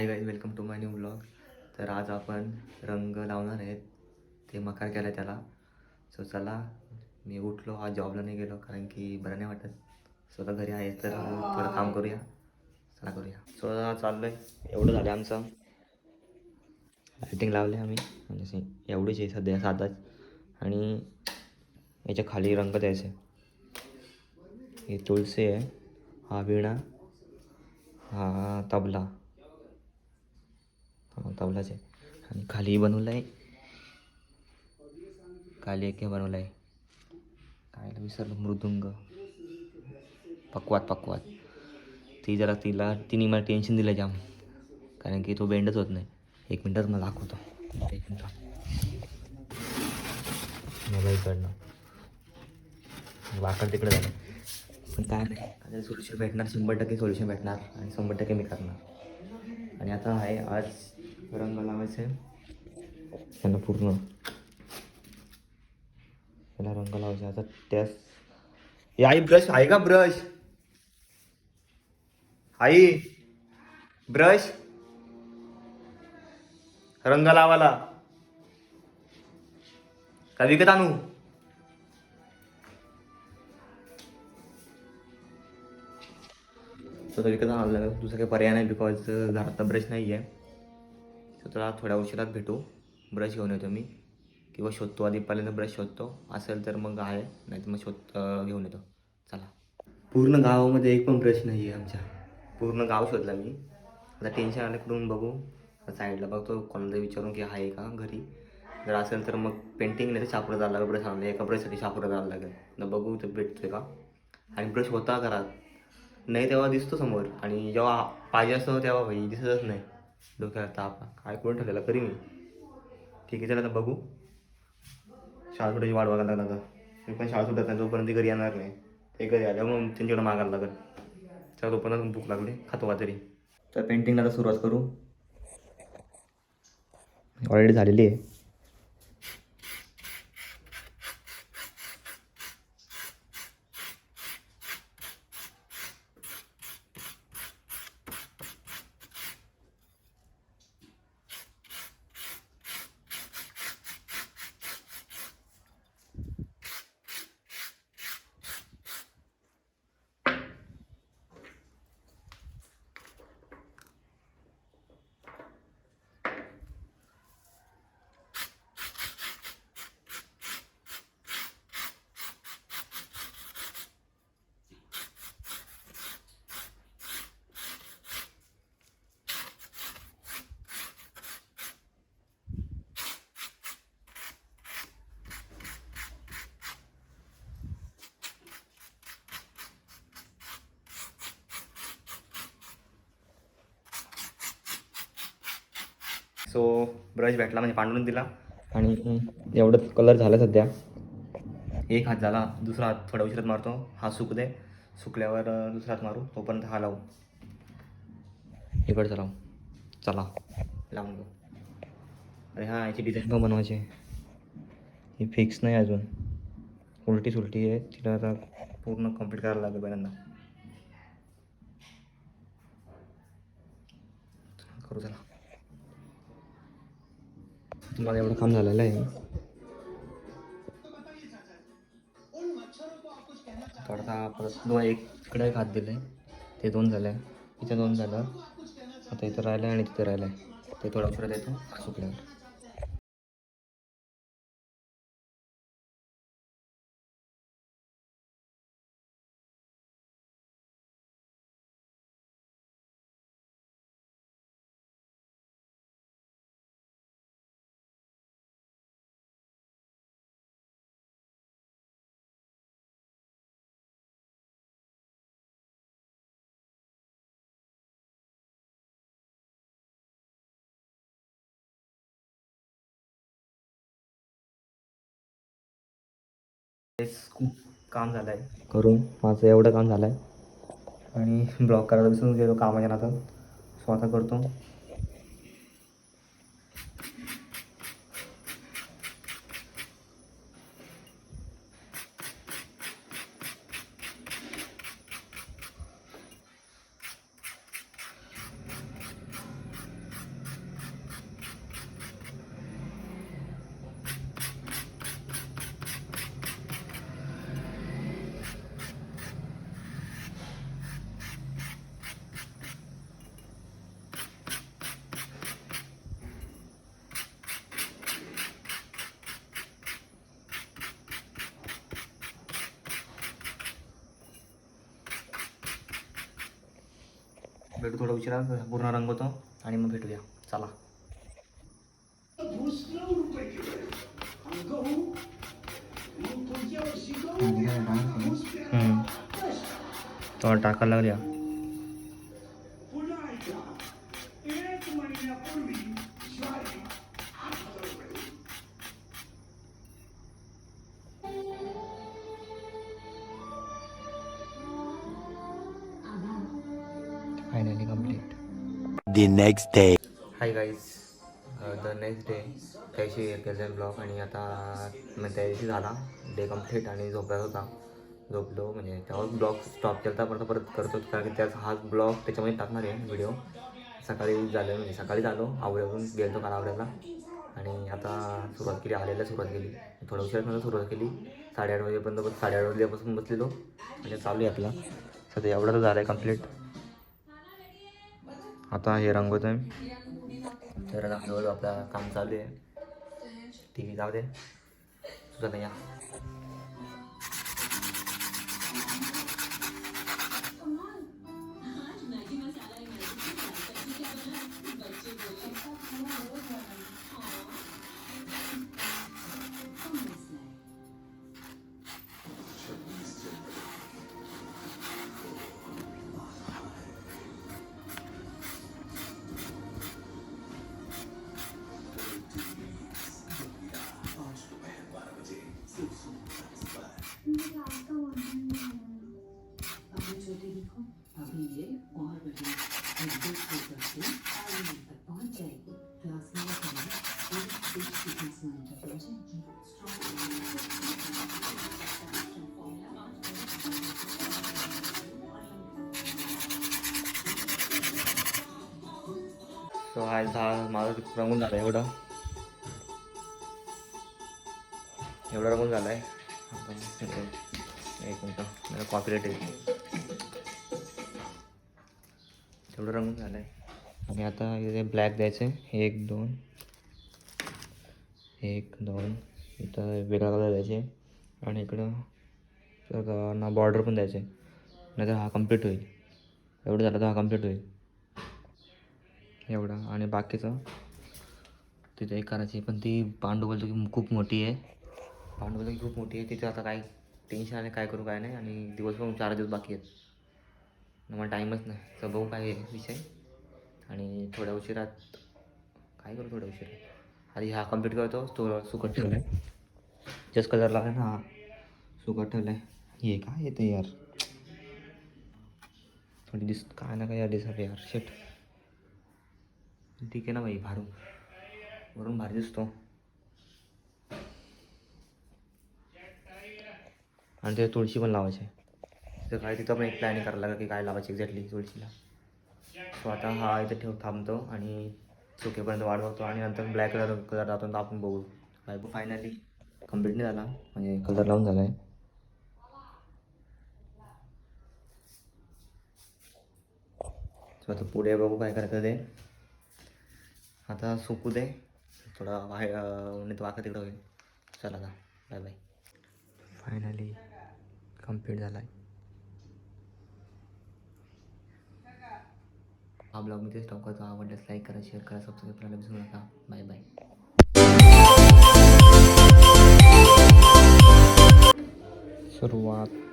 Hi guys welcome to my new blog तर आज आपण रंग लावणार आहेत. ते मकार केला त्याला. सो चला मी उठलो. आज जॉबला नाही गेलो कारण की बरं नाही वाटत. स्वतः घरी आहे तर थोडं काम करूया. चला करूया. सो आता चाललो आहे एवढं झालं आमचं. लायटिंग लावले आम्ही. म्हणजे एवढीच आहे सध्या साधाच. आणि याच्या खाली रंग द्यायचे. ही तुळशी आहे. हा विणा. हा तबला. तबलाच आहे आणि खाली बनवलं आहे खाली एक हे बनवलं आहे काय विसरलं मृदुंग. पकवात पकवात. ती जरा तिला तिने मला टेन्शन दिलं जाम. कारण की तो बेंडच होत नाही. एक मिनटात मला दाखवतो. एक मिनटं मला इकडनं वाकड तिकडे झालं पण काय नाही. आता सोल्युशन भेटणार शंभर टक्के सोल्युशन भेटणार आणि शंभर टक्के मी करणार. आणि आता आहे आज रंग लावायचे. त्यांना पूर्ण त्याला रंग लावायचा. आता त्यास आई ब्रश आहे का ब्रश? I brush? रंग लावाला का विकत आणू? तर विकत आणलं दुसरा काही पर्याय नाही बिकॉज घरातला ब्रश नाही आहे तर तुला थोड्या उशिरात भेटू. ब्रश घेऊन येतो मी. किंवा शोधतो आधी पहिल्यांदा ब्रश शोधतो. असेल तर मग आहे. नाही तर मग शोध घेऊन येतो. चला. पूर्ण गावामध्ये एक पण ब्रश नाही आहे आमच्या. पूर्ण गाव शोधला मी. आता टेन्शन आलं कुठून बघू? साईडला बघतो. कोणाला विचारून की आहे का घरी? जर असेल तर मग पेंटिंग नाही तर शापुरा जायला लागेल. ब्रश आणलं एका ब्रशसाठी शापुरा जायला लागेल. तर बघू तर भेटतोय का? आणि ब्रश होता घरात. नाही तेव्हा दिसतो समोर. आणि जेव्हा पाहिजे असतो तेव्हा भाई दिसतच नाही. डोक्याला ताप. काय करून ठेवलेला? करी मी. ठीक आहे चला आता बघू. शाळा सुटायची वाट बघायला लागणार आता. मी पण शाळा सुटत नाही जोपर्यंत ते घरी येणार नाही. ते घरी आल्या मग त्यांच्याकडे मागायला लागेल. चला तोपर्यंत भूक लागली. खातो का तरी. तर पेंटिंगला आता सुरुवात करू. ऑलरेडी झालेली आहे. सो ब्रश भेटला म्हणजे पांडून दिला. आणि एवढंच कलर झाला सध्या. एक हात झाला दुसरा हात थोड्या उशिरात मारतो. हा सुकू दे. सुकल्यावर दुसरा हात मारू. तोपर्यंत हा लावू. इकडचा लावू. चला. लावून घेऊ अरे हा याची डिझाईन पण बनवायची. ही फिक्स नाही अजून. उलटी सुलटी आहे. तिला आता पूर्ण कंप्लीट करायला लागेल पहिल्यांदा. करू चला. तुम्हाला एवढं काम झालेलं आहे. थोडासा परत दोन एक इकडे एक हात दिले ते दोन झाले. इथे दोन झालं. आता इथं राहिलं आणि तिथे राहिलं आहे ते थोडा परत येतो. सुकल्यावर. काम झालं आहे करून माझं एवढं काम झालं आहे आणि ब्लॉक करायला विसरून गेलो कामाच्या नातं स्वतः करतो. भेटू थोडा उशिरा पूर्ण रंगवतो आणि मग भेटूया. चला. तो टाकायला लागल्या. The next day. Hi guys the next day त्याशी केलं ब्लॉग आणि आता मग त्या दिवशी झाला. डे कंप्लीट आणि झोपायला होता. झोपलो म्हणजे त्यावर ब्लॉग स्टॉप केला परत परत करतो कारण की त्याचा हाच ब्लॉग त्याच्यामध्ये टाकणार आहे व्हिडिओ सकाळी झालं म्हणजे सकाळी झालो आवड्यावरून गेलो काल आवड्याला आणि आता सुरुवात केली आलेला सुरुवात केली. थोडं उशिरानंतर सुरुवात केली. साडेआठ वाजेपर्यंत साडेआठ वाजल्यापासून बसलेलो. म्हणजे चालू आहे आपला. सध्या एवढा तर झालं आहे कंप्लीट आता हे रंगवत आहे तर आता हळूहळू आपलं काम चालू आहे. टी व्ही जाऊ दे. तुझा नाही या. सो हा हा माझं रंगून झाला एवढं. एवढं रंगून झाला आहे. एक मिनटं मला कॉपीराईट येईल एवढं रंगून झालं आहे आणि आता इथे ब्लॅक द्यायचं आहे एक दोन. एक दोन. इथं वेगळा कलर द्यायचे. आणि इकडं ना बॉर्डर पण द्यायचे. नाहीतर हा कंप्लीट होईल. एवढं झालं तर हा कंप्लीट होईल. एवढं. आणि बाकीचं? तिथे एक करायची. पण ती पांडू खूप मोठी आहे. पांडू खूप मोठी आहे. तिथे आता काय टेन्शन आलं काय करू काय नाही. आणि दिवस पण चार दिवस बाकी आहेत. मला टाईमच नाही. तर बघू काय आहे विषय? आणि थोड्या उशिरात काय करू थोड्या उशिरात? आधी हा कंप्लीट करतो. तो सुकट ठेवला आहे जस्ट कलर लागला ना. हा सुकट ठेवला आहे हे काय येतं यार? थोडी दिस काय ना काय यार दिसत यार शेट ठीक आहे ना भाई भारू वरून भारी दिसतो. आणि ते तुळशी पण लावायची तर काय तिथं पण एक प्लॅनिंग करायला लागेल की काय लावायची एक्झॅक्टली तुळशीला. सो आता हा इथं ठेव थांबतो आणि सुकेपर्यंत वाढ बघतो आणि नंतर ब्लॅक कलर कलर जातो तर आपण बघू. काय फायनली कंप्लीट नाही झाला. म्हणजे कलर लावून झाला आहे सो आता पुढे बघू काय करायचं ते. आता सुकू दे. थोडा बाहेर नाही तर वाका तिकडं होईल. चला आता. बाय बाय फायनली कंप्लीट झाला हा ब्लॉग मी तेच स्टॉप आवडल्यास लाईक करा शेअर करा सबस्क्राईब करायला विसरू नका. बाय बाय सुरुवात.